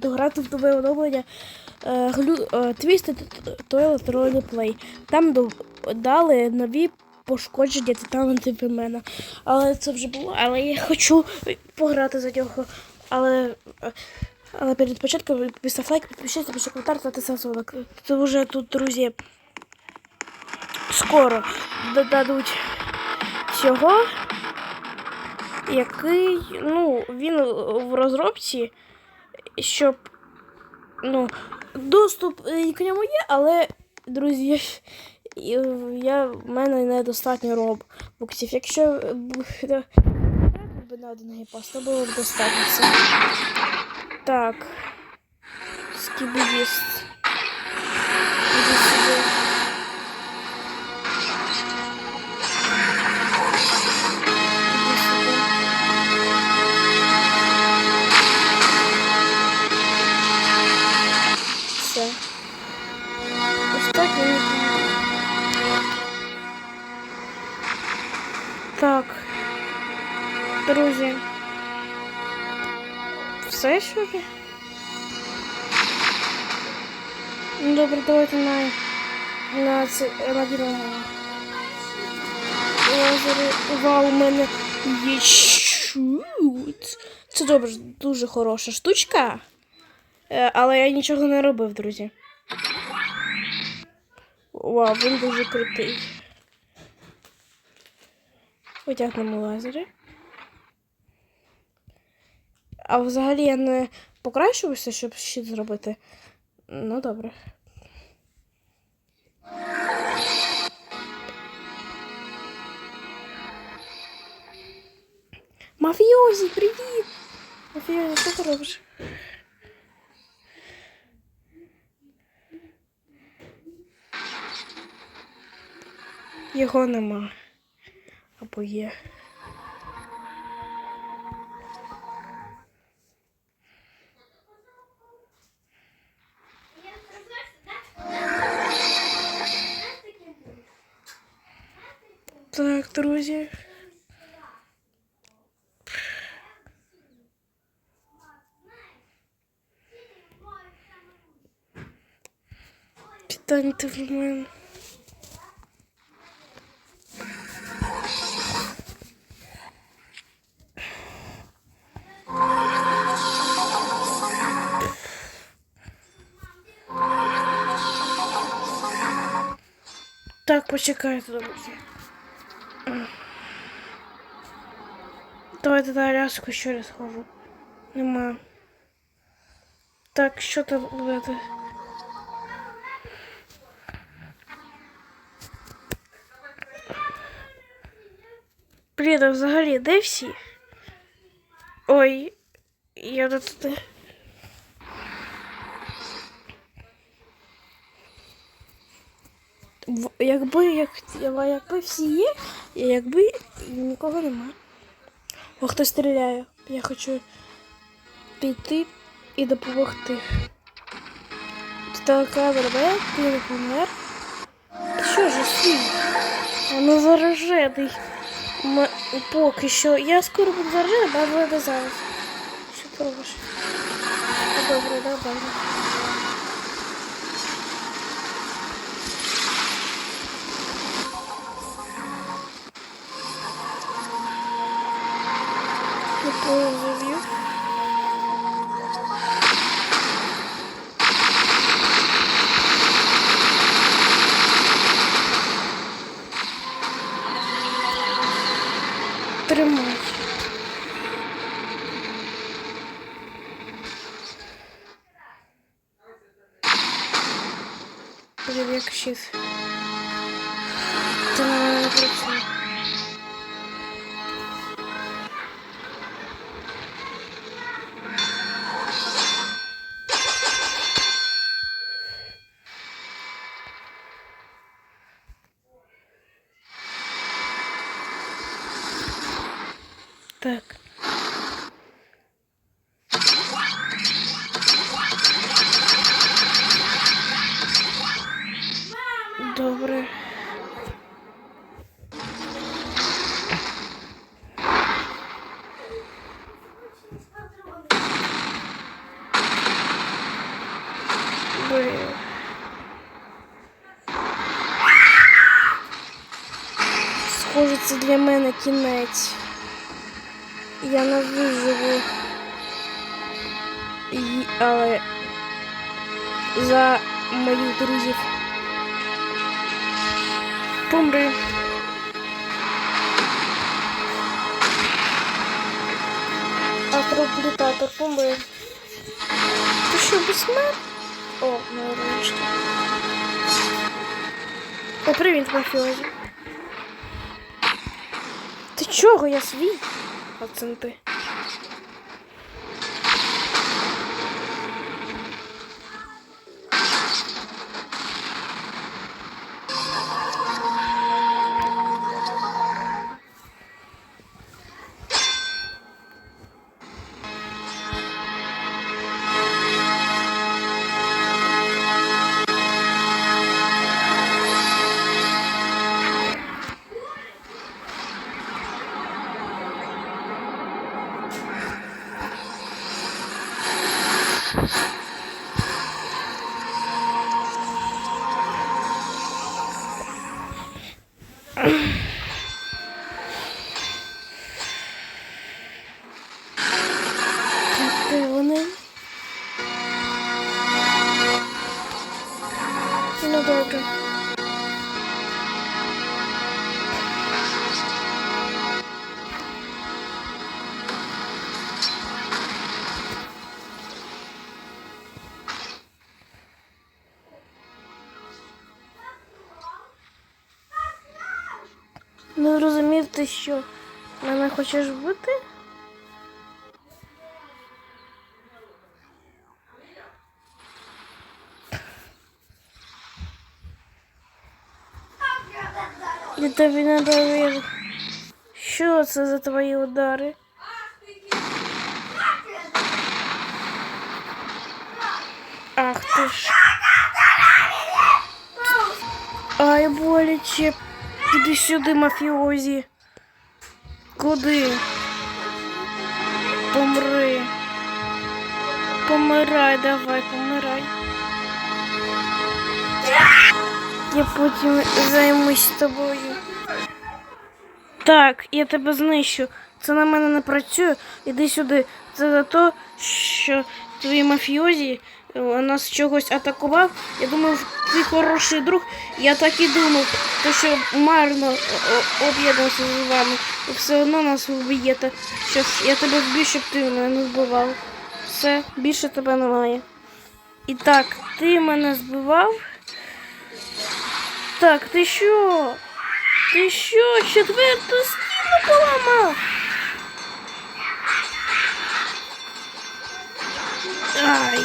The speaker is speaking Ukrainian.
буду грати в нове оновлення е, е, Twisted Toilet Roleplay. Там дали нові пошкодження титану Типімена. Але це вже було. Але я хочу пограти за нього. Але, е, але перед початком постав лайк, підпишіться, пишіть коментар, та сасунок. Це вже тут, друзі, скоро додадуть цього який, ну, він в розробці, щоб, ну, доступ е, к ньому є, але, друзі, я, в мене недостатньо робоксів. Якщо буде би на один гейпас, то було б достатньо. Так. Скібіїст. Все що ли? Ну, Добре, давайте на, на це на. Вау, у мене є щут. Це добре, дуже хороша штучка. Е, Але я нічого не робив, друзі. Вау, він дуже крутий. Витягнемо лазери. А взагалі я не покращувався, щоб щит зробити. Ну, добре. Мафіозі, привіт! Мафіозі, що ти робиш? Його нема. Або є. друзі. Підтаньте в мене. Так, почекайте, друзі. Давайте на Аляску ще раз схожу. Нема. Так, що там буде? Блін, а взагалі, де всі? Ой, я до туди. Якби, як, якби всі є, якби нікого немає. О, хтось стріляє. Я хочу піти і допомогти. Така бере, ти не помер. Що ж всі? Воно заражений. М- Поки що. Я скоро буду заражений, але не зараз. Що ти? Ну, Добре, добре. Блін, як щит. Це на мене не працює. Так. Добре. Схоже, це для мене кінець. Я не виживу. Але за моїх друзів. Помри. Акроплітатор, помри. Ти що, безсмертний? О, моя ручка. О, привіт, мафіозі. Ти чого? Я свій? Ти. Ти що? Мене хочеш вбити? Я тобі не довірю. Що це за твої удари? Ах ти ж. Ай, боляче. Іди сюди, мафіозі. Куди? Помри. Помирай, давай, помирай. Я потім займусь тобою. Так, я тебе знищу. Це на мене не працює. Іди сюди. Це за те, що твої мафіозі нас чогось атакував. Я думав, ти хороший друг. Я так і думав, то що марно о- о- об'єднався з вами. Ви все одно нас вб'єте. Ж, я тебе вб'ю, щоб ти мене не вбивав. Все, більше тебе немає. І так, ти мене збивав. Так, ти що? Ти що? Четверту стіну поламав? Ай.